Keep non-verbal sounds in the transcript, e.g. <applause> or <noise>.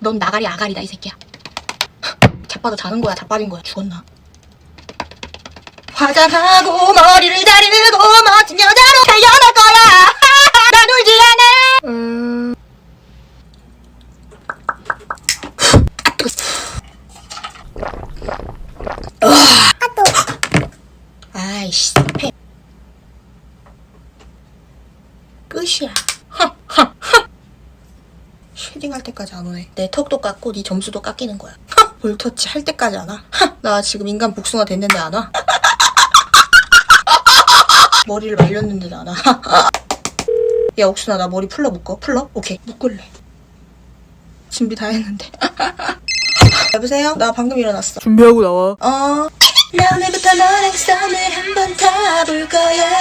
넌 나가리 아가리다 이 새끼야. 자빠져 자는 거야 자빠진 거야 죽었나? 화장하고 머리를 자르고 멋진 여자로 태어날 거야. <laughs> 나 놀지 않아. 음. 아이씨 패. 끝이야. 쉐딩할 때까지 안 오네. 내 턱도 깎고 네 점수도 깎이는 거야. 볼터치 할 때까지 안 와. 나 지금 인간 복숭아 됐는데 안 와. <laughs> 머리를 말렸는데도 안 와. <laughs> 야 옥순아 나 머리 풀러 묶어. 풀러? 오케이 묶을래. 준비 다 했는데. <laughs> 여보세요? 나 방금 일어났어. 준비하고 나와. 어. 나 오늘부터 너랑 썸을 한번 타볼 거야.